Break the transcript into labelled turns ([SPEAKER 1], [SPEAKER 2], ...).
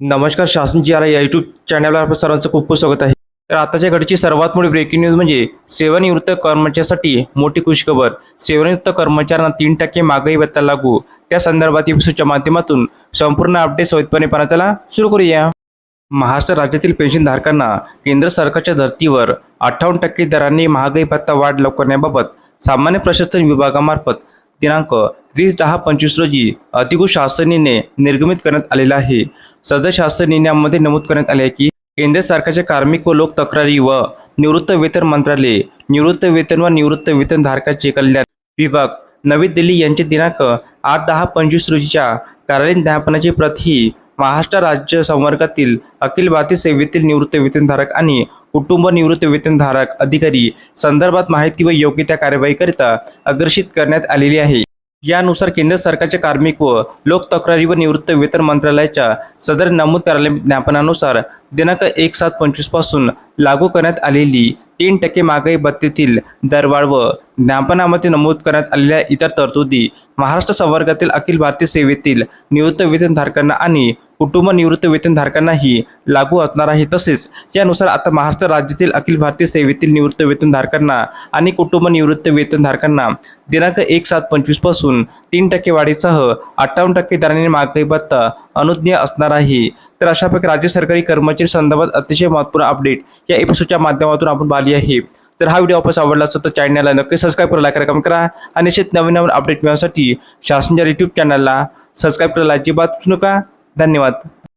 [SPEAKER 1] नमस्कार शासन जी आर या यूट्यूब चॅनलवर आपलं सर्वांचं खूप खूप स्वागत आहे. तर आताच्या घडीची सर्वात मोठी ब्रेकिंग न्यूज म्हणजे सेवानिवृत्त कर्मचाऱ्यांसाठी मोठी खुशखबर. सेवानिवृत्त कर्मचाऱ्यांना तीन टक्के महागाई भत्ता लागू. त्या संदर्भात एपिसोडच्या माध्यमातून संपूर्ण अपडेट सोयीतपणे पाहण्याला सुरू करूया. महाराष्ट्र राज्यातील पेन्शनधारकांना केंद्र सरकारच्या धर्तीवर अठ्ठावन्न टक्के दराने महागाई भत्ता वाढ लवकरण्याबाबत सामान्य प्रशासन विभागामार्फत दिनांक वीस दहा पंचवीस रोजी अधिकृत शासन निर्गमित करण्यात आलेला आहे. सदर शासन निर्णयामध्ये नमूद करण्यात आले आहे की केंद्र सरकारच्या कार्मिक व लोक तक्रारी व निवृत्त वेतन मंत्रालय निवृत्त वेतन व निवृत्त वेतनधारकाचे कल्याण विभाग नवी दिल्ली यांचे दिनांक आठ दहा पंचवीस रोजीच्या कार्यालयीन ज्ञापनाची प्रत ही महाराष्ट्र राज्य संवर्गातील अखिल भारतीय सेवेतील निवृत्त वेतनधारक आणि कुटुंब निवृत्त वेतनधारक अधिकारी संदर्भात माहिती व योग्य त्या कार्यवाहीकरिता अग्रेषित करण्यात आलेली आहे. यानुसार केंद्र सरकारच्या कार्मिक व लोक तक्रारी व निवृत्त वेतन मंत्रालयाच्या सदर नमूद कार्यालय ज्ञापनानुसार दिनांक एक सात पंचवीसपासून लागू करण्यात आलेली तीन टक्के महागाई भत्तेतील दरवाढ व ज्ञापनामध्ये नमूद करण्यात आलेल्या इतर तरतुदी महाराष्ट्र संवर्गातील अखिल भारतीय सेवेतील निवृत्त वेतनधारकांना आणि कुटुंब निवृत्त वेतनधारकांनाही लागू असणार आहे. तसेच यानुसार आता महाराष्ट्र राज्यातील अखिल भारतीय सेवेतील निवृत्त वेतनधारकांना आणि कुटुंब निवृत्त वेतनधारकांना दिनांक एक सात पंचवीसपासून तीन टक्के वाढीसह अठ्ठावन्न टक्के दराने मागणी भत्ता अनुज्ञ असणार आहे. तर अशा प्रकारे राज्य सरकारी कर्मचारी संदर्भात अतिशय महत्त्वपूर्ण अपडेट या एपिसोडच्या माध्यमातून आपण पाहिली आहे. तर हा व्हिडिओ आपल्यास आवडला असेल तर चॅनलला नक्की सबस्क्राईब करा लाईक करा कमेंट करा आणि निश्चित नवीन नवीन अपडेट मिळवण्यासाठी शासनच्या यूट्यूब चॅनलला सबस्क्राईब करायला अजिबात नका. धन्यवाद.